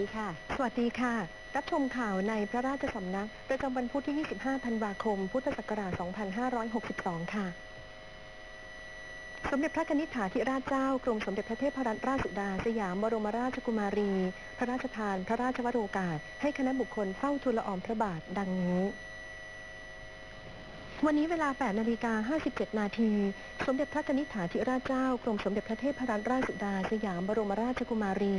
สวัสดีค่ะ สวัสดีค่ะ รับชมข่าวในพระราชสำนัก ประจำวันพุธที่ 25 ธันวาคม พุทธศักราช 2562 ค่ะ สมเด็จพระนิธิฐาธิราชเจ้ากรมสมเด็จพระเทพรัตนราชสุดา สยามบรมราชกุมารี พระราชทาน พระราชวโรกาส ให้คณะบุคคลเฝ้าทูลละอองพระบาทดังนี้ วันนี้เวลา 8 นาฬิกา 57 นาที สมเด็จพระนิษฐาธิราชเจ้ากรมสมเด็จพระเทพรัตนราชสุดา สยามบรมราชกุมารี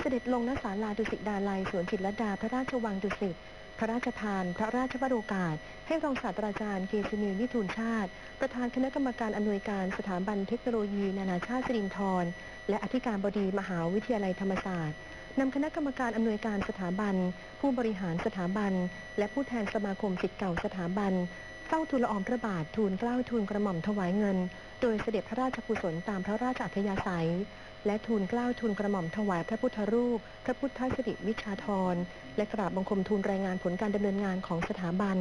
เสด็จลงณศาลาดุสิตดาลัยสวนจิตรลดาพระราชวังดุสิต พระราชทาน พระราชวโรกาส ให้รองศาสตราจารย์เกษณีนิทูลชาติ ประธานคณะกรรมการอำนวยการสถาบันเทคโนโลยี นานาชาติสิรินธรและอธิการบดีมหาวิทยาลัยธรรมศาสตร์นำคณะกรรมการอำนวยการสถาบัน ผู้บริหารสถาบัน และผู้แทนสมาคมศิษย์เก่าสถาบัน เฝ้าทูลละอองพระบาททูลเกล้าทูลกระหม่อมถวายเงิน โดยเสด็จพระราชกุศลตามพระราชอัธยาศัย และทูลเกล้าทูลกระหม่อมถวายพระพุทธรูป พระพุทธสิริวิชาธร และกราบบังคมทูลรายงานผลการดำเนินงานของสถาบัน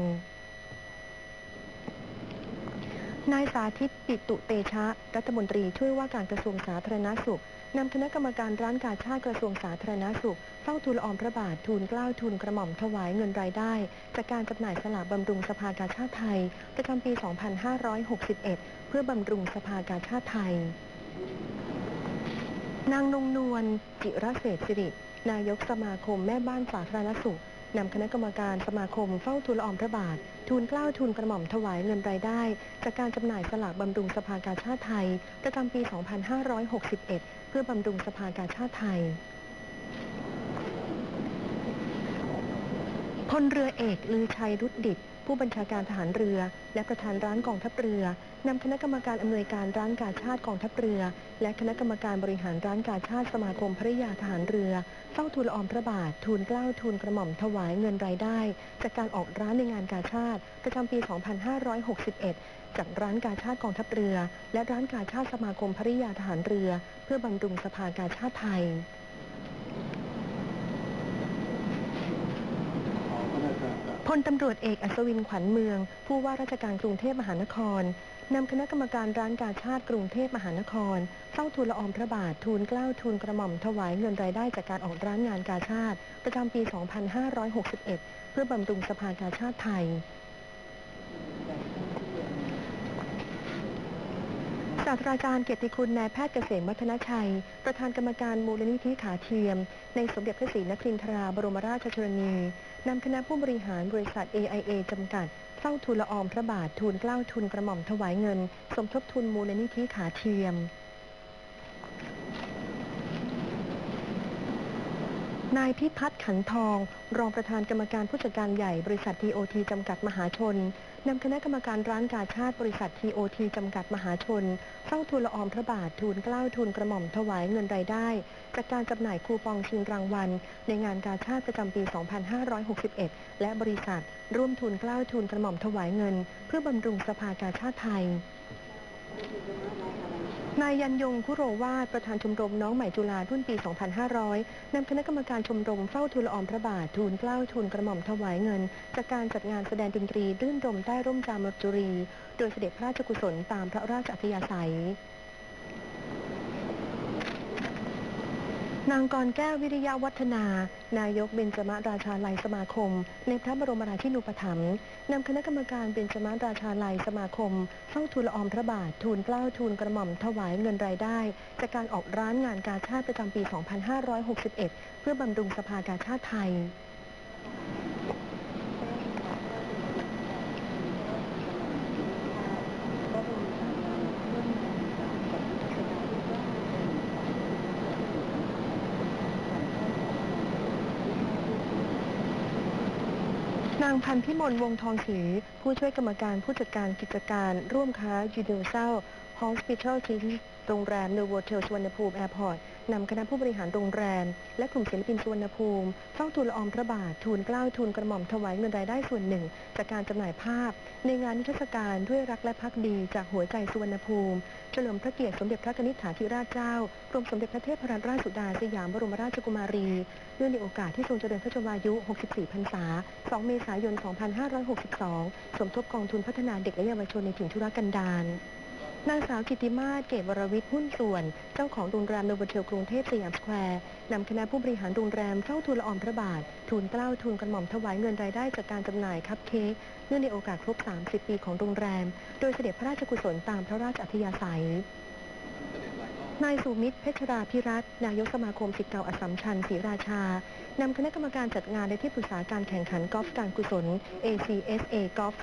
นายสาธิตปิตุเตชะ รัฐมนตรีช่วยว่าการกระทรวงสาธารณสุขนำคณะกรรมการร้านกาชาติกระทรวงสาธารณสุขเฝ้าทูลละอองพระบาททูลเกล้าทูลกระหม่อมถวายเงินรายได้ จากการจำหน่ายสลากบำรุงสภากาชาติไทย ประจำปี 2561 เพื่อบำรุงสภากาชาติไทย นางนงนวลจิระเศรษฐสิริ นายกสมาคมแม่บ้านสาธารณสุขนำคณะกรรมการสมาคมเฝ้าทูลละอองพระบาท ทูลเกล้าทูลกระหม่อมถวายเงินรายได้ จากการจำหน่ายสลากบำรุงสภากาชาติไทย ประจำปี 2561 เพื่อบำรุงสภากาชาติไทย พลเรือเอกลือชัยรุดดิตผู้บัญชาการทหารเรือ และประธานร้านกองทัพเรือนำคณะกรรมการอำนวยการร้านกาชาติกองทัพเรือ และคณะกรรมการบริหารร้านกาชาติสมาคมภริยาทหารเรือเฝ้าทูลอองพระบาททูลเกล้าทูลกระหม่อมถวายเงินรายได้ จากการออกร้านในงานกาชาติประจำปี 2561 จากร้านกาชาติกองทัพเรือ และร้านกาชาติสมาคมภริยาทหารเรือ เพื่อบำรุงสภากาชาติไทย พลตำรวจเอกอัศวินขวัญเมือง ผู้ว่าราชการกรุงเทพมหานครนำคณะกรรมการร้านกาชาติกรุงเทพมหานครเฝ้าทูลละอองพระบาททูลเกล้าทูลกระหม่อมถวายเงินรายได้จากการออกร้านงานกาชาติ ประจำปี 2561 เพื่อบำรุงสภากาชาติไทย ศาสตราจารย์เกียรติคุณนายแพทย์เกษมวัฒนชัย ประธานกรรมการมูลนิธิขาเทียม ในสมเด็จพระศรีนครินทราบรมราชชนนีนำคณะผู้บริหารบริษัท AIA จำกัดเฝ้าทูลละอองพระบาททูลเกล้าทูลกระหม่อมถวายเงิน สมทบทุนมูลนิธิขาเทียม นายพิพัฒน์ขันทอง รองประธานกรรมการผู้จัดการใหญ่บริษัท TOT จำกัดมหาชน นำคณะกรรมการร้านกาชาติบริษัททีโอทีจำกัดมหาชนเฝ้าทูลละอองพระบาททูลเกล้าทูลกระหม่อมถวายเงินรายได้ จากการจำหน่ายคูปองชิงรางวัล ในงานกาชาติประจำปี 2561 และบริษัท ร่วมทุนเกล้าทูลกระหม่อมถวายเงิน เพื่อบำรุงสภากาชาติไทย นายยันยงคุโรวาทประธานชมรมน้องใหม่จุฬารุ่นปี 2500 นำคณะกรรมการชมรมเฝ้าทูลอองพระบาททูลเกล้าทูลกระหม่อมถวายเงิน จากการจัดงานแสดงดนตรีรื่นรมใต้ร่มจามจุรี โดยเสด็จพระราชกุศลตามพระราชอัธยาศัยนางกรแก้ววิริยะวัฒนา นายกเบญจมาราชาลัยสมาคม ในพระบรมราชินูปถัมภ์นำคณะกรรมการเบญจมาราชาลัยสมาคมเฝ้าทูลละอองพระบาททูลเกล้าทูลกระหม่อมถวายเงินรายได้ จากการออกร้านงานกาชาติประจำปี 2561 เพื่อบำรุงสภากาชาติไทย นาง พันพิมลวงทองศรีผู้ช่วยกรรมการผู้จัดการกิจการร่วมค้ายูเดลเซา Hospital โรงแรม n o v o t e l สุวรรณภูมิแอร์พอร์ตนำคณะผู้บริหารโรงแรม และกลุ่มศิลปินสุวรรณภูมิเฝ้าทูลละอองพระบาททูลเกล้าทูลกระหม่อมถวายเงินรายได้ส่วนหนึ่ง จากการจำหน่ายภาพ ในงานนิทรรศการด้วยรักและพักดีจากหัวใจสุวรรณภูมิเฉลิมพระเกียรติสมเด็จพระนิษฐาธิราชเจ้ากรมสมเด็จพระเทพรัตนราชสุดาสยามบรมราชกุมารีเนื่องในโอกาสที่ทรงเจริญพระชนมายุ 64 พรรษา 2 เมษายน 2562 สมทบกองทุนพัฒนาเด็กและเยาวชนในถิ่นธุรกันดาร นางสาวกิติมาศเกตวรวิทย์หุ้นส่วน เจ้าของโรงแรมโนเวเทลกรุงเทพสยามสแควร์นำคณะผู้บริหารโรงแรมเฝ้าทูลละอมพระบาท ทูลเกล้าทูลกระหม่อมถวายเงินรายได้จากการจำหน่ายคัพเค้กเนื่องในโอกาสครบ 30 ปีของโรงแรม โดยเสด็จพระราชกุศลตามพระราชอัธยาศัย นายสุมิตรเพชรราพิรัตน์นายกสมาคมศิษย์เก่าอสสัมชัญศรีราชา นำคณะกรรมการจัดงานและที่ปรึกษาการแข่งขันกอล์ฟการกุศล ACSA กอล์ฟ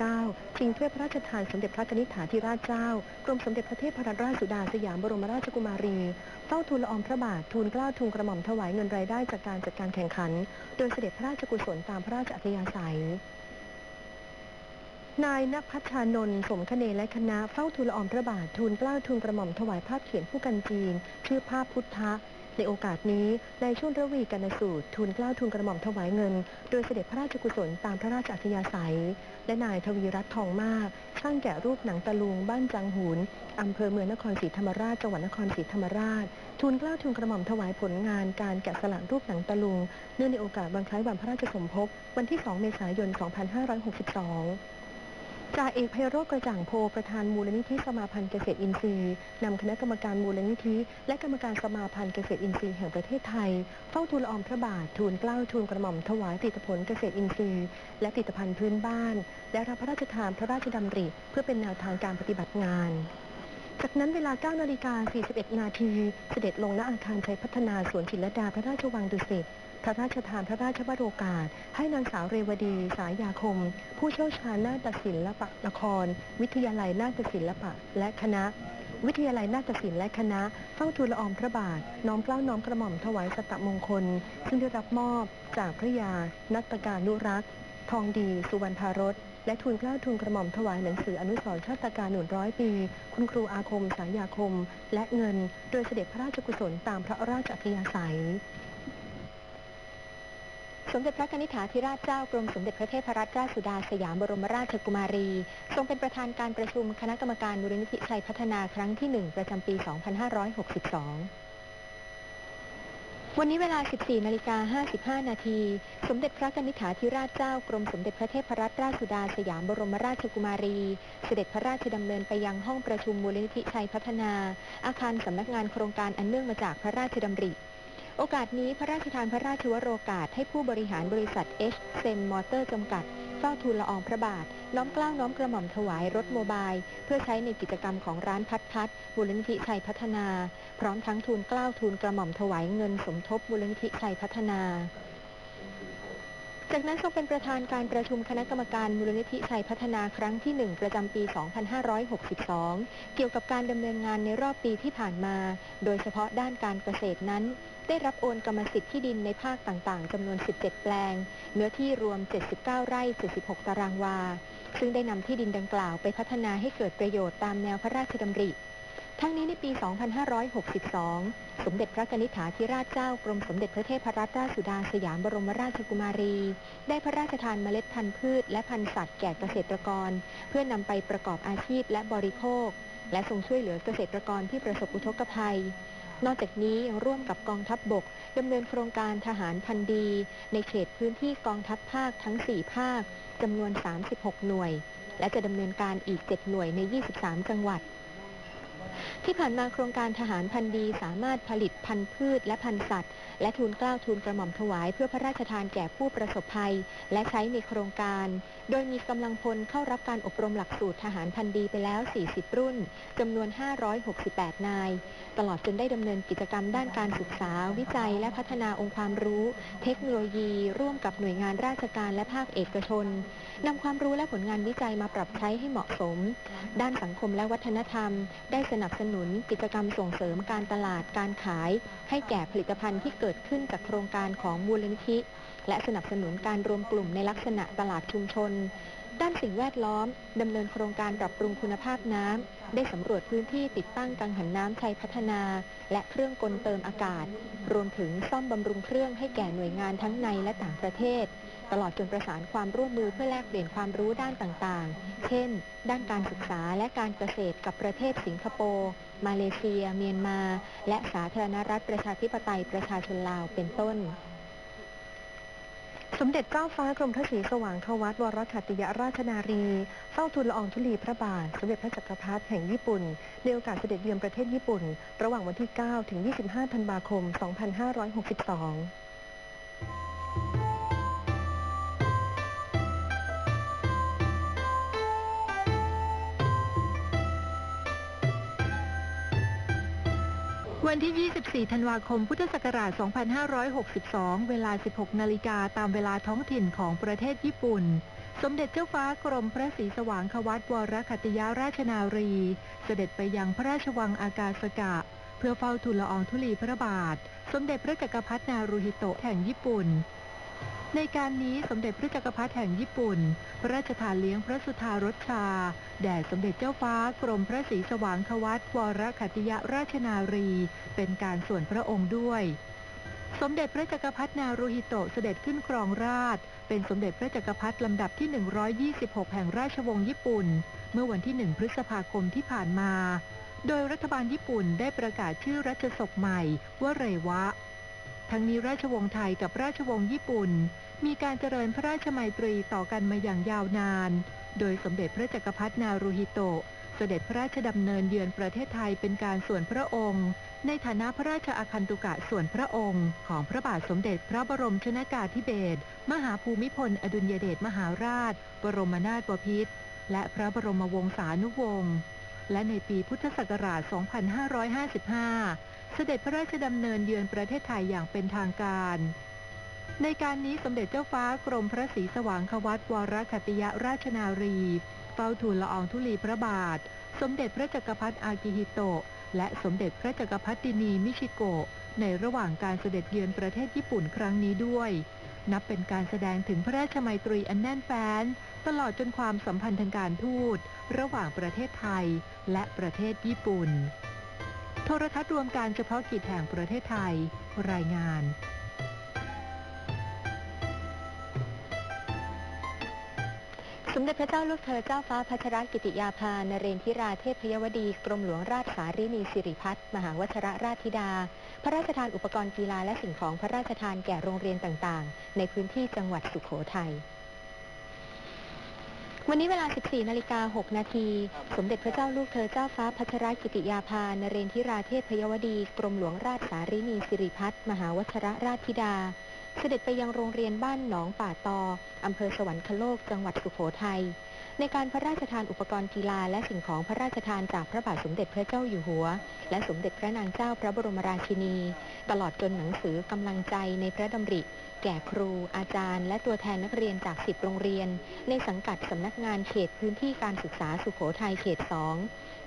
2019 ชิงถ้วยพระราชทานสมเด็จพระนิธิถาธิราชเจ้า กรมสมเด็จพระเทพรัตนราชสุดาสยามบรมราชกุมารี เฝ้าทูลละอองพระบาททูลเกล้าทูลกระหม่อมถวายเงินรายได้จากการจัดการแข่งขัน โดยเสด็จพระราชกุศลตามพระราชอัธยาศัย นายณพัชชานนท์สมคเนและคณะเฝ้าทูลอองพระบาททูลเกล้าทูลกระหม่อมถวายภาพเขียนผู้กันจีน ชื่อภาพพุทธะ ในโอกาสนี้ในช่วงระวีกันสูตรทูลเกล้าทูลกระหม่อมถวายเงิน โดยเสด็จพระราชกุศลตามพระราชอัธยาศัย และนายทวีรัตน์ทองมาก ช่างแกะรูปหนังตะลุงบ้านจังหูนอำเภอเมืองนครศรีธรรมราชจังหวัดนครศรีธรรมราชทูลเกล้าทูลกระหม่อมถวายผลงานการแกะสลักรูปหนังตะลุงเนื่องในโอกาสวันคล้ายวันพระราชสมภพวันที่ 2 เมษายน 2562 จ่าเอกไพโรจน์กระจ่างโพประธานมูลนิธิสมาพันธ์เกษตรอินทรีย์นำคณะกรรมการมูลนิธิ และกรรมการสมาพันธ์เกษตรอินทรีย์แห่งประเทศไทย เฝ้าทูลออมพระบาททูลเกล้าทูลกระหม่อมถวายผลิตผลเกษตรอินทรีย์ และผลิตภัณฑ์พื้นบ้าน และรับพระราชทานพระราชดำริ เพื่อเป็นแนวทางการปฏิบัติงาน จากนั้นเวลา9นาฬิกา41 นาทีเสด็จลงณอาคารชัยพัฒนาสวนจิรลดาพระราชวังดุสิตพระราชทานพระราชวโรกาส ให้นางสาวเรวดี สายาคม ผู้เชี่ยวชาญนาฏศิลปะละคร วิทยาลัยนาฏศิลปะ และคณะ วิทยาลัยนาฏศิลป์และคณะเฝ้าทูลละอองพระบาท น้อมเกล้าน้อมกระหม่อมถวายสตมงคล ซึ่งได้รับมอบจากพระยา นัตการนุรักษ์ ทองดี สุวรรณพารส และทูลเกล้าทูลกระหม่อมถวายหนังสืออนุสรณ์ชาติการหนุนร้อยปี คุณครูอาคม สายาคม และเงิน โดยเสด็จพระราชกุศลตามพระราชอัธยาศัย สมเด็จพระนิธิถาธิราชเจ้ากรมสมเด็จพระเทพรัตนราชสุดาสยามบรมราชกุมารี ทรงเป็นประธานการประชุมคณะกรรมการมูลนิธิชัยพัฒนาครั้งที่ 1 ประจำปี 2562 วันนี้เวลา 14นาฬิกา55 นาที สมเด็จพระนิธิาธิราชเจ้ากรมสมเด็จพระเทพรัตนราชสุดาสยามบรมราชกุมารี เสด็จพระราชดำเนินไปยังห้องประชุมมูลนิธิชัยพัฒนา อาคารสำนักงานโครงการอันเนื่องมาจากพระราชดำริ โอกาสนี้พระราชทานพระราชวโรกาสให้ผู้บริหารบริษัทเอชเซมมอเตอร์จำกัด ฝ้าทูลละอองพระบาท น้อมกล้าวน้อมกระหม่อมถวายรถโมบาย เพื่อใช้ในกิจกรรมของร้านพัดพัดมูลนิธิชัยพัฒนา พร้อมทั้งทูลกล้าวทูลกระหม่อมถวายเงินสมทบมูลนิธิชัยพัฒนา จากนั้นทรงเป็นประธานการประชุมคณะกรรมการมูลนิธิชัยพัฒนาครั้งที่ 1 ประจำปี 2562 เกี่ยวกับการดำเนินงานในรอบปีที่ผ่านมา โดยเฉพาะด้านการเกษตรนั้น ได้รับโอนกรรมสิทธิ์ที่ดินในภาคต่างๆจำนวน 17 แปลง เนื้อที่รวม 79 ไร่ 76 ตารางวา ซึ่งได้นำที่ดินดังกล่าวไปพัฒนาให้เกิดประโยชน์ตามแนวพระราชดำริ ทั้งนี้ในปี 2562 สมเด็จพระนิธิถาธิราชเจ้ากรมสมเด็จพระเทพรัตนราชสุดาสยามบรมราชกุมารี ได้พระราชทานเมล็ดพันธุ์พืช และพันธุ์สัตว์แก่เกษตรกร เพื่อนำไปประกอบอาชีพและบริโภค และทรงช่วยเหลือเกษตรกรที่ประสบอุทกภัย นอกจากนี้ยังร่วมกับกองทัพบบกดำเนินโครงการทหารพันธุ์ดี ในเขตพื้นที่กองทัพภาคทั้ง 4 ภาคจำนวน 36 หน่วย และจะดำเนินการอีก 7 หน่วยใน 23 จังหวัด ที่ผ่านมาโครงการทหารพันธ์ดีสามารถผลิตพันธุ์พืชและพันธุ์สัตว์ และทูลเกล้าทูลกระหม่อมถวาย เพื่อพระราชทานแก่ผู้ประสบภัย และใช้ในโครงการ โดยมีกำลังพลเข้ารับการอบรมหลักสูตรทหารพันธ์ดีไปแล้ว 40 รุ่นจำนวน 568 นาย ตลอดจนได้ดำเนินกิจกรรมด้านการศึกษา วิจัย และพัฒนาองค์ความรู้ เทคโนโลยี ร่วมกับหน่วยงานราชการและภาคเอกชนนำความรู้และผลงานวิจัยมาปรับใช้ให้เหมาะสม ด้านสังคมและวัฒนธรรม ได้สนับสนุนกิจกรรมส่งเสริมการตลาดการขาย ให้แก่ผลิตภัณฑ์ที่เกิดขึ้นจากโครงการของมูลนิธิ และสนับสนุนการรวมกลุ่มในลักษณะตลาดชุมชน ด้านสิ่งแวดล้อมดำเนินโครงการปรับปรุงคุณภาพน้ำได้สำรวจพื้นที่ติดตั้งกังหันน้ำชัยพัฒนา และเครื่องกลเติมอากาศ รวมถึงซ่อมบำรุงเครื่องให้แก่หน่วยงานทั้งในและต่างประเทศ ตลอดจนประสานความร่วมมือเพื่อแลกเปลี่ยนความรู้ด้านต่างๆ เช่น ด้านการศึกษาและการเกษตรกับประเทศสิงคโปร์ มาเลเซีย เมียนมา และสาธารณรัฐประชาธิปไตยประชาชนลาวเป็นต้นสมเด็จเจ้าฟ้ากรมพระศรีสว่างควัตวรคัตติยราชนารีเฝ้าทูลละอองธุลีพระบาท สมเด็จพระจักรพรรดิแห่งญี่ปุ่นในโอกาสเสด็จเยือนประเทศญี่ปุ่น ระหว่างวันที่ 9 ถึง 25 ธันวาคม 2562 วันที่ 24 ธันวาคม พุทธศักราช 2562 เวลา 16 นาฬิกาตามเวลาท้องถิ่นของประเทศญี่ปุ่น สมเด็จเจ้าฟ้ากรมพระศรีสว่างควัตวรคัตติยราชนารี เสด็จไปยังพระราชวังอากาสกะ เพื่อเฝ้าทูลละอองธุลีพระบาท สมเด็จพระจักรพรรดินารูฮิโตะแห่งญี่ปุ่น ในการนี้สมเด็จพระจักรพรรดิแห่งญี่ปุ่น พระราชทานเลี้ยงพระสุธารสชา แด่สมเด็จเจ้าฟ้ากรมพระศรีสว่างควัตวรคัติยราชนารี เป็นการส่วนพระองค์ด้วย สมเด็จพระจักรพรรดินารูฮิโตะเสด็จขึ้นครองราช เป็นสมเด็จพระจักรพรรดิลำดับที่ 126 แห่งราชวงศ์ญี่ปุ่น เมื่อวันที่ 1 พฤษภาคมที่ผ่านมา โดยรัฐบาลญี่ปุ่นได้ประกาศชื่อรัชสกใหม่ว่าเรวะ ทั้งนี้ราชวงศ์ไทยกับราชวงศ์ญี่ปุ่น มีการเจริญพระราชมัยตรีต่อกันมาอย่างยาวนาน โดยสมเด็จพระจักรพรรดินารูฮิโตะเสด็จพระราชดำเนินเยือนประเทศไทยเป็นการส่วนพระองค์ ในฐานะพระราชอาคันตุกะส่วนพระองค์ ของพระบาทสมเด็จพระบรมชนากาธิเบศรมหาภูมิพล อดุลยเดชมหาราช บรมนาถบพิตรและพระบรมวงศานุวงศ์และในปีพุทธศักราช 2555 เสด็จพระราชดำเนินเยือนประเทศไทยอย่างเป็นทางการ ในการนี้สมเด็จเจ้าฟ้ากรมพระศรีสว่างควัตวรคัตติยราชนารี เฝ้าทูลละอองธุลีพระบาท สมเด็จพระจักรพรรดิอากิฮิโตะ และสมเด็จพระจักรพรรดินีมิชิโกะ ในระหว่างการเสด็จเยือนประเทศญี่ปุ่นครั้งนี้ด้วย นับเป็นการแสดงถึงพระราชมัยตรีอันแน่นแฟ้นตลอดจนความสัมพันธ์ทางการทูต ระหว่างประเทศไทยและประเทศญี่ปุ่น โทรทัศน์รวมการเฉพาะกิจแห่งประเทศไทย รายงานสมเด็จพระเจ้าลูกเธอเจ้าฟ้าพัชรกิติยาภานเรนทิราเทพยวดี กรมหลวงราชสารินีสิริพัฒน์มหาวชรราชธิดา พระราชทานอุปกรณ์กีฬาและสิ่งของพระราชทานแก่โรงเรียนต่างๆ ในพื้นที่จังหวัดสุโขทัย วันนี้เวลา 14 นาฬิกา 6 นาที สมเด็จพระเจ้าลูกเธอเจ้าฟ้าพัชรกิติยาภานเรนทิราเทพยวดี กรมหลวงราชสารินีสิริพัฒน์มหาวชรราชธิดา เสด็จไปยังโรงเรียนบ้านหนองป่าตอ อำเภอสวรรคโลก จังหวัดสุโขทัย ในการพระราชทานอุปกรณ์กีฬาและสิ่งของพระราชทานจากพระบาทสมเด็จพระเจ้าอยู่หัว และสมเด็จพระนางเจ้าพระบรมราชินี ตลอดจนหนังสือกำลังใจในพระดำริ แก่ครู อาจารย์ และตัวแทนนักเรียนจากสิบโรงเรียน ในสังกัดสำนักงานเขตพื้นที่การศึกษาสุโขทัยเขตสอง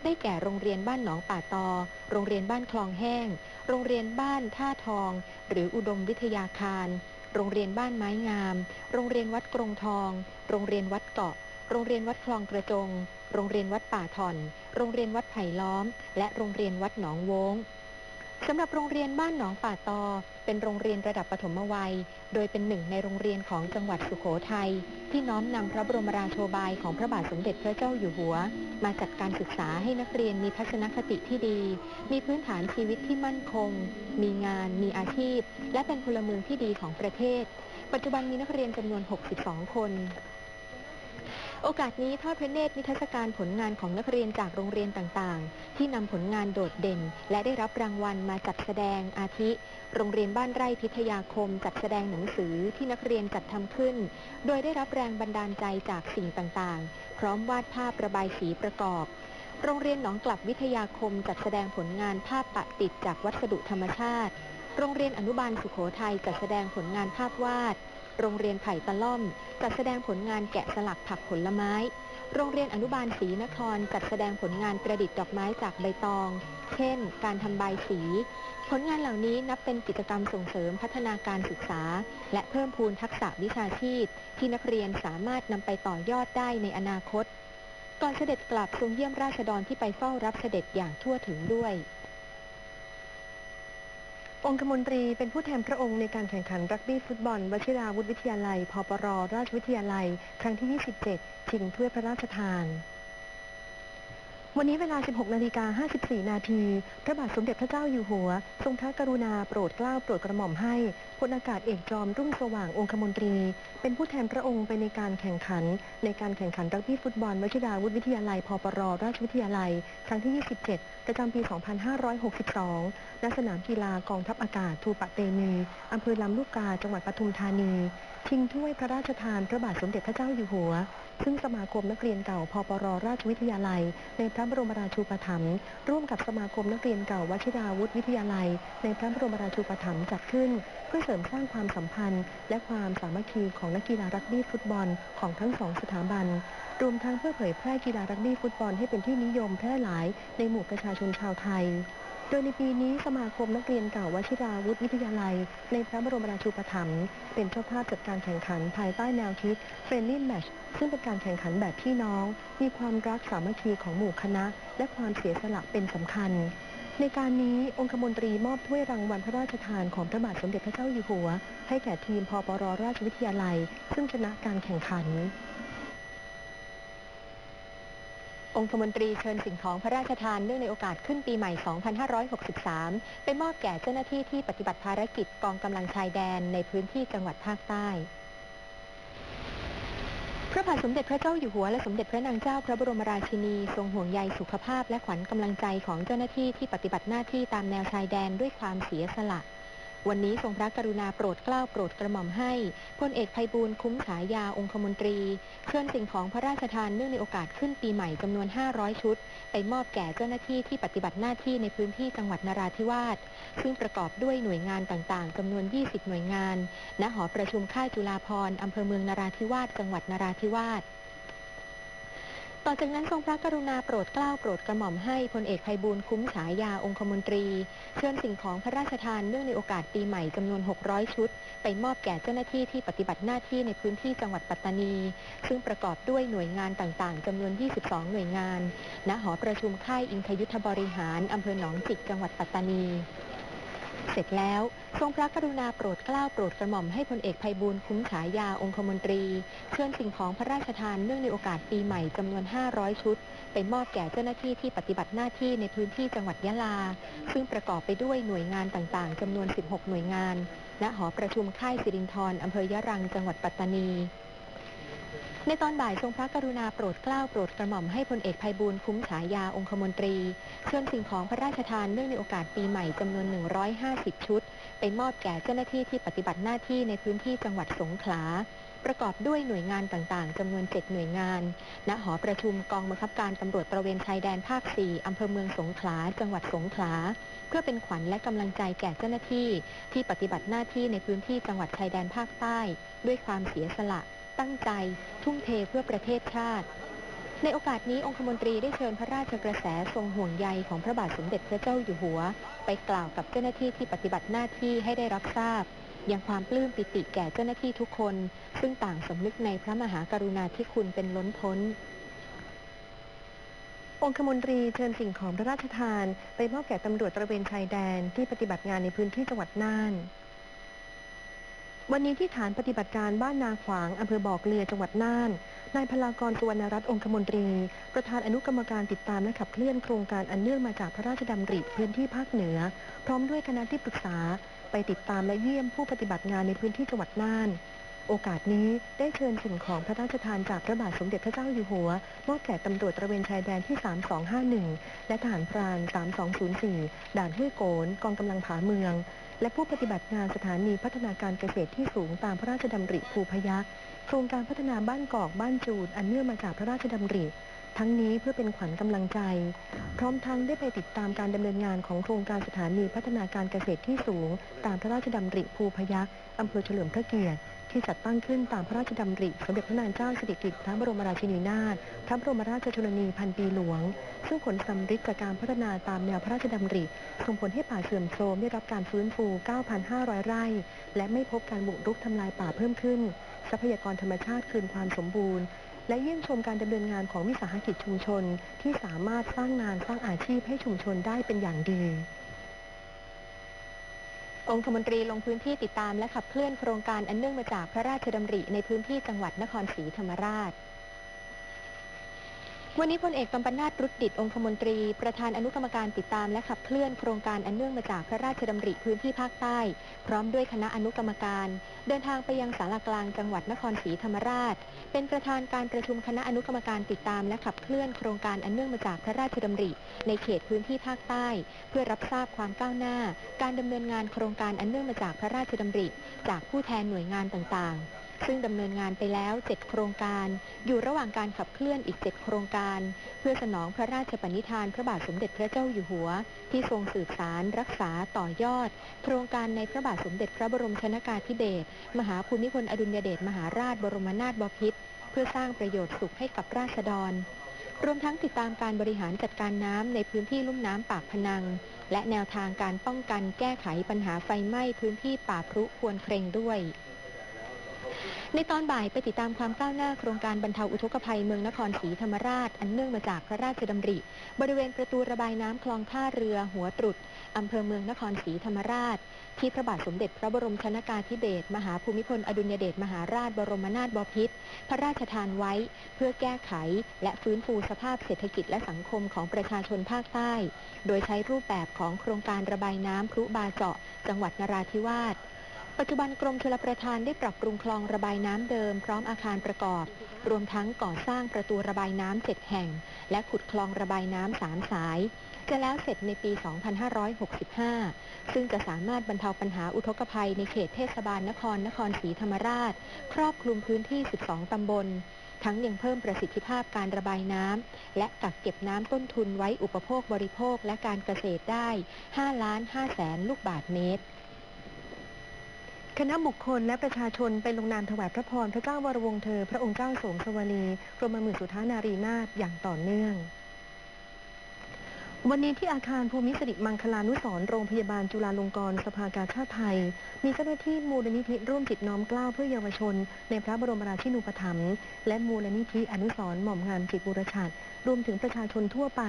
ได้แก่โรงเรียนบ้านหนองป่าตอ โรงเรียนบ้านคลองแห้ง โรงเรียนบ้านท่าทอง หรืออุดมวิทยาคาร โรงเรียนบ้านไม้งาม โรงเรียนวัดกรงทอง โรงเรียนวัดเกาะ โรงเรียนวัดคลองกระจง โรงเรียนวัดป่าถ่อน โรงเรียนวัดไผ่ล้อม และโรงเรียนวัดหนองวงสำหรับโรงเรียนบ้านหนองป่าตอ เป็นโรงเรียนระดับปฐมวัย โดยเป็นหนึ่งในโรงเรียนของจังหวัดสุโขทัยที่น้อมนำพระบรมราโชบายของพระบาทสมเด็จพระเจ้าอยู่หัว มาจัดการศึกษาให้นักเรียนมีทัศนคติที่ดี มีพื้นฐานชีวิตที่มั่นคง มีงาน มีอาชีพ และเป็นพลเมืองที่ดีของประเทศ ปัจจุบันมีนักเรียนจำนวน 62 คน โอกาสนี้ทอดพระเนตรนิทรรศการผลงานของนักเรียนจากโรงเรียนต่างๆ ที่นำผลงานโดดเด่น และได้รับรางวัลมาจัดแสดงอาทิ โรงเรียนบ้านไร่พิทยาคม จัดแสดงหนังสือที่นักเรียนจัดทำขึ้น โดยได้รับแรงบันดาลใจจากสิ่งต่างๆ พร้อมวาดภาพระบายสีประกอบ โรงเรียนหนองกลับวิทยาคมจัดแสดงผลงานภาพปะติดจากวัสดุธรรมชาติ โรงเรียนอนุบาลสุโขทัยจัดแสดงผลงานภาพวาด โรงเรียนไผ่ตะล่อม จัดแสดงผลงานแกะสลักผักผลไม้ โรงเรียนอนุบาลศรีนคร จัดแสดงผลงานประดิษฐ์ดอกไม้จากใบตอง เช่น การทำใบสี ผลงานเหล่านี้นับเป็นกิจกรรมส่งเสริมพัฒนาการศึกษา และเพิ่มพูนทักษะวิชาชีพ ที่นักเรียนสามารถนำไปต่อยอดได้ในอนาคต ก่อนเสด็จกลับทรงเยี่ยมราษฎรที่ไปเฝ้ารับเสด็จอย่างทั่วถึงด้วย องคมนตรีเป็นผู้แทนพระองค์ในการแข่งขันรักบี้ฟุตบอลวชิราวุธวิทยาลัย พปร ราชวิทยาลัย ครั้งที่ 27 ชิงถ้วยพระราชทาน วันนี้เวลา 16 นาฬิกา 54 นาที พระบาทสมเด็จพระเจ้าอยู่หัว ทรงพระกรุณาโปรดเกล้าโปรดกระหม่อมให้พลอากาศเอกจอมรุ่งสว่างองคมนตรี เป็นผู้แทนพระองค์ไปในการแข่งขัน ในการแข่งขันรักบี้ฟุตบอลวชิราวุธวิทยาลัยพปรราชวิทยาลัย ครั้งที่ 27 ประจำปี 2562 ณ สนามกีฬากองทัพอากาศทูปะเตมีอำเภอลำลูกกา จังหวัดปทุมธานีชิงถ้วยพระราชทานพระบาทสมเด็จพระเจ้าอยู่หัว ซึ่งสมาคมนักเรียนเก่าพปรราชวิทยาลัยในพระบรมราชูปถัมภ์ร่วมกับสมาคมนักเรียนเก่าวชิราวุธวิทยาลัย ในพระบรมราชูปถัมภ์จัดขึ้น เพื่อเสริมสร้างความสัมพันธ์ และความสามัคคีของนักกีฬารักบี้ฟุตบอลของทั้งสองสถาบัน รวมทั้งเพื่อเผยแพร่กีฬารักบี้ฟุตบอลให้เป็นที่นิยมแพร่หลายในหมู่ประชาชนชาวไทย โดยในปีนี้สมาคมนักเรียนเก่าวชิราวุธวิทยาลัย ในพระบรมราชูปถัมภ์เป็นเจ้าภาพจัดการแข่งขันภายใต้แนวคิด Friendly Match ซึ่งเป็นการแข่งขันแบบพี่น้อง มีความรักสามัคคีของหมู่คณะ และความเสียสละเป็นสำคัญ ในการนี้องคมนตรีมอบถ้วยรางวัลพระราชทานของพระบาทสมเด็จพระเจ้าอยู่หัว ให้แก่ทีมพปรราชวิทยาลัย ซึ่งชนะการแข่งขัน องคมนตรีเชิญสิ่งของพระราชทานเนื่องในโอกาสขึ้นปีใหม่ 2563 ไปมอบแก่เจ้าหน้าที่ที่ปฏิบัติภารกิจกองกำลังชายแดนในพื้นที่จังหวัดภาคใต้พระบาทสมเด็จพระเจ้าอยู่หัวและสมเด็จพระนางเจ้าพระบรมราชินี ทรงห่วงใยสุขภาพและขวัญกำลังใจของเจ้าหน้าที่ที่ปฏิบัติหน้าที่ตามแนวชายแดนด้วยความเสียสละ วันนี้ทรงพระกรุณาโปรดเกล้าโปรดกระหม่อมให้พลเอกไพบูลย์คุ้มฉายาองคมนตรีเชิญสิ่งของพระราชทานเนื่องในโอกาสขึ้นปีใหม่จำนวน 500 ชุด ไปมอบแก่เจ้าหน้าที่ที่ปฏิบัติหน้าที่ในพื้นที่จังหวัดนราธิวาสซึ่งประกอบด้วยหน่วยงานต่างๆจำนวน 20 หน่วยงาน ณหอประชุมค่ายจุฬาภรณ์อำเภอเมืองนราธิวาสจังหวัดนราธิวาส ต่อจากนั้นทรงพระกรุณาโปรดเกล้าโปรดกระหม่อมให้พลเอกไพบูลคุ้มฉายาองคมนตรี เชิญสิ่งของพระราชทานเนื่องในโอกาสปีใหม่จำนวน 600 ชุด ไปมอบแก่เจ้าหน้าที่ที่ปฏิบัติหน้าที่ในพื้นที่จังหวัดปัตตานี ซึ่งประกอบด้วยหน่วยงานต่างๆจำนวน 22 หน่วยงาน ณ หอประชุมค่ายอิงคยุทธบริหารอำเภอหนองจิกจังหวัดปัตตานี เสร็จแล้ว ทรงพระกรุณาโปรดเกล้าโปรดกระหม่อมให้พลเอกไพบูลย์คุ้มฉายาองคมนตรีเชิญสิ่งของพระราชทานเนื่องในโอกาสปีใหม่จำนวน 500 ชุด ไปมอบแก่เจ้าหน้าที่ที่ปฏิบัติหน้าที่ในพื้นที่จังหวัดยะลา ซึ่งประกอบไปด้วยหน่วยงานต่างๆจำนวน 16 หน่วยงาน ณหอประชุมค่ายสิรินธรอำเภอยะรังจังหวัดปัตตานี ในตอนบ่ายทรงพระกรุณาโปรดเกล้าโปรดกระหม่อมให้พลเอกไพบูลย์คุ้มฉายาองคมนตรี เชิญสิ่งของพระราชทานเนื่องในโอกาสปีใหม่จำนวน 150 ชุด ไปมอบแก่เจ้าหน้าที่ที่ปฏิบัติหน้าที่ในพื้นที่จังหวัดสงขลา ประกอบด้วยหน่วยงานต่างๆจำนวน 7 หน่วยงาน ณ หอประชุมกองบังคับการตำรวจตระเวนชายแดนภาค 4อำเภอเมืองสงขลา จังหวัดสงขลา เพื่อเป็นขวัญและกำลังใจแก่เจ้าหน้าที่ที่ปฏิบัติหน้าที่ในพื้นที่จังหวัดชายแดนภาคใต้ ด้วยความเสียสละ ตั้งใจ ทุ่มเทเพื่อประเทศชาติ ในโอกาสนี้องคมนตรีได้เชิญพระราชกระแสทรงห่วงใยของพระบาทสมเด็จพระเจ้าอยู่หัว ไปกล่าวกับเจ้าหน้าที่ที่ปฏิบัติหน้าที่ให้ได้รับทราบยังความปลื้มปิติแก่เจ้าหน้าที่ทุกคน ซึ่งต่างสำนึกในพระมหากรุณาธิคุณเป็นล้นพ้น องคมนตรีเชิญสิ่งของพระราชทาน ไปมอบแก่ตำรวจตระเวนชายแดนที่ปฏิบัติงานในพื้นที่จังหวัดน่าน วันนี้ที่ฐานปฏิบัติการบ้านนาขวางอำเภอบ่อเกลือจังหวัดน่าน นายพลากรสุวรรณรัตน์องคมนตรี ประธานอนุกรรมการติดตามและขับเคลื่อนโครงการอันเนื่องมาจากพระราชดำริพื้นที่ภาคเหนือ พร้อมด้วยคณะที่ปรึกษา ไปติดตามและเยี่ยมผู้ปฏิบัติงานในพื้นที่จังหวัดน่าน โอกาสนี้ได้เชิญสิ่งของพระราชทานจากพระบาทสมเด็จพระเจ้าอยู่หัวมอบแก่ตำรวจตระเวนชายแดนที่ 3251 และทหารพราน 3204 ด่านห้วยโกนกองกำลังผาเมือง และผู้ปฏิบัติงานสถานีพัฒนาการเกษตรที่สูงตามพระราชดำริภูพยัคฆ์โครงการพัฒนาบ้านกอกบ้านจูดอันเนื่องมาจากพระราชดำริ ทั้งนี้เพื่อเป็นขวัญกำลังใจ พร้อมทั้งได้ไปติดตามการดำเนินงานของโครงการสถานีพัฒนาการเกษตรที่สูง ตามพระราชดำริภูพยัคฆ์อำเภอเฉลิมพระเกียรติ ที่จัดตั้งขึ้นตามพระราชดำริสมเด็จพระนางเจ้าสิริกิติ์พระบรมราชินีนาถพระบรมราชชนนีพันปีหลวง ซึ่งผลสำฤทธิ์จากการพัฒนาตามแนวพระราชดำริส่งผลให้ป่าเสื่อมโทรมได้รับการฟื้นฟู 9,500 ไร่ และไม่พบการบุกรุกทำลายป่าเพิ่มขึ้น ทรัพยากรธรรมชาติคืนความสมบูรณ์และเยี่ยมชมการดำเนินงานของวิสาหกิจชุมชน ที่สามารถสร้างงานสร้างอาชีพให้ชุมชนได้เป็นอย่างดี องคมนตรีลงพื้นที่ติดตามและขับเคลื่อนโครงการอันเนื่องมาจากพระราชดำริในพื้นที่จังหวัดนครศรีธรรมราช วันนี้พลเอกกำปนาตรุดดิตองคมนตรี ประธานอนุกรรมการติดตามและขับเคลื่อนโครงการอันเนื่องมาจากพระราชดำริพื้นที่ภาคใต้ พร้อมด้วยคณะอนุกรรมการ เดินทางไปยังสารากลางจังหวัดนครศรีธรรมราช เป็นประธานการประชุมคณะอนุกรรมการติดตามและขับเคลื่อนโครงการอันเนื่องมาจากพระราชดำริ ในเขตพื้นที่ภาคใต้ เพื่อรับทราบความก้าวหน้า การดำเนินงานโครงการอันเนื่องมาจากพระราชดำริ จากผู้แทนหน่วยงานต่างๆ ซึ่งดำเนินงานไปแล้ว 7 โครงการ อยู่ระหว่างการขับเคลื่อนอีก 7 โครงการ เพื่อสนองพระราชปณิธานพระบาทสมเด็จพระเจ้าอยู่หัว ที่ทรงสืบสารรักษาต่อยอด โครงการในพระบาทสมเด็จพระบรมชนากาธิเบศรมหาภูมิพลอดุลยเดชมหาราชบรมนาถบพิตรเพื่อสร้างประโยชน์สุขให้กับราษฎร รวมทั้งติดตามการบริหารจัดการน้ำในพื้นที่ลุ่มน้ำปากพนัง และแนวทางการป้องกันแก้ไขปัญหาไฟไหม้พื้นที่ป่าพรุควรเครงด้วย ในตอนบ่ายไปติดตามความก้าวหน้าโครงการบรรเทาอุทกภัยเมืองนครศรีธรรมราช อันเนื่องมาจากพระราชดำริ บริเวณประตูระบายน้ำคลองท่าเรือหัวตรุดอำเภอเมืองนครศรีธรรมราช ที่พระบาทสมเด็จพระบรมชนากาธิเบศรมหาภูมิพลอดุลยเดชมหาราชบรมนาถบพิตรพระราชทานไว้ เพื่อแก้ไข และฟื้นฟูสภาพเศรษฐกิจและสังคมของประชาชนภาคใต้ โดยใช้รูปแบบของโครงการระบายน้ำพรุบาเจาะ จังหวัดนราธิวาส ปัจจุบันกรมชลประทานได้ปรับปรุงคลองระบายน้ำเดิมพร้อมอาคารประกอบ รวมทั้งก่อสร้างประตูระบายน้ำเจ็ดแห่ง และขุดคลองระบายน้ำสามสาย จะแล้วเสร็จในปี 2565 ซึ่งจะสามารถบรรเทาปัญหาอุทกภัยในเขตเทศบาลนครนครศรีธรรมราช ครอบคลุมพื้นที่ 12 ตำบล ทั้งยังเพิ่มประสิทธิภาพการระบายน้ำและกักเก็บน้ำต้นทุนไว้อุปโภคบริโภคและการเกษตรได้ 5 ล้าน5แสนลูกบาทเมตร คณะบุคคลและประชาชนไปลงนามถวายพระพรพระเจ้าวรวงเธอ พระองค์เจ้าโสมสวลีกรมหมื่นสุทานารีนาถอย่างต่อเนื่อง วันนี้ที่อาคารภูมิสิริมังคลานุสรโรงพยาบาลจุฬาลงกรณ์สภากาชาติไทย มีเจ้าหน้าที่มูลนิธิร่วมจิตน้อมกล้าวเพื่อเยาวชน ในพระบรมราชินูปถัมภ์และมูลนิธิอนุสรหม่อมงามจิตบุรชัดรวมถึงประชาชนทั่วไป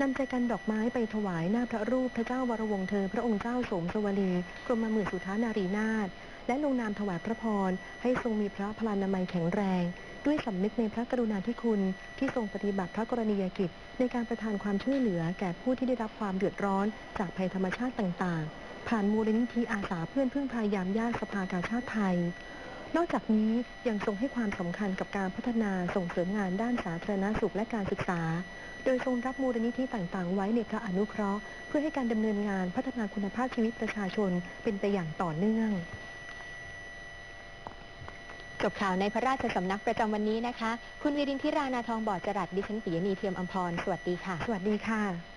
นำใจกันดอกไม้ไปถวายหน้าพระรูปพระเจ้าวรวงเธอ พระองค์เจ้าสมสวลีกรมหมื่นสุทานารีนาถและลงนามถวายพระพร ให้ทรงมีพระพลานามัยแข็งแรง ด้วยสำนึกในพระกรุณาธิคุณ ที่ทรงปฏิบัติพระกรณียกิจ ในการประทานความช่วยเหลือแก่ผู้ที่ได้รับความเดือดร้อนจากภัยธรรมชาติต่างๆ ผ่านมูลนิธิอาสาเพื่อนพึ่งพายามญาติสภากาชาติไทยนอกจากนี้ยังทรงให้ความสำคัญกับการพัฒนาส่งเสริมงานด้านสาธารณสุขและการศึกษา โดยทรงรับมูลนิธิต่างๆ ไว้ในพระอนุเคราะห์ เพื่อให้การดำเนินงานพัฒนาคุณภาพชีวิตประชาชนเป็นไปอย่างต่อเนื่องจบข่าวในพระราชสำนักประจำวันนี้นะคะ คุณวีรินทิรานาทองบอดจรัสดิฉันปิยนีเทียมอัมพร สวัสดีค่ะ สวัสดีค่ะ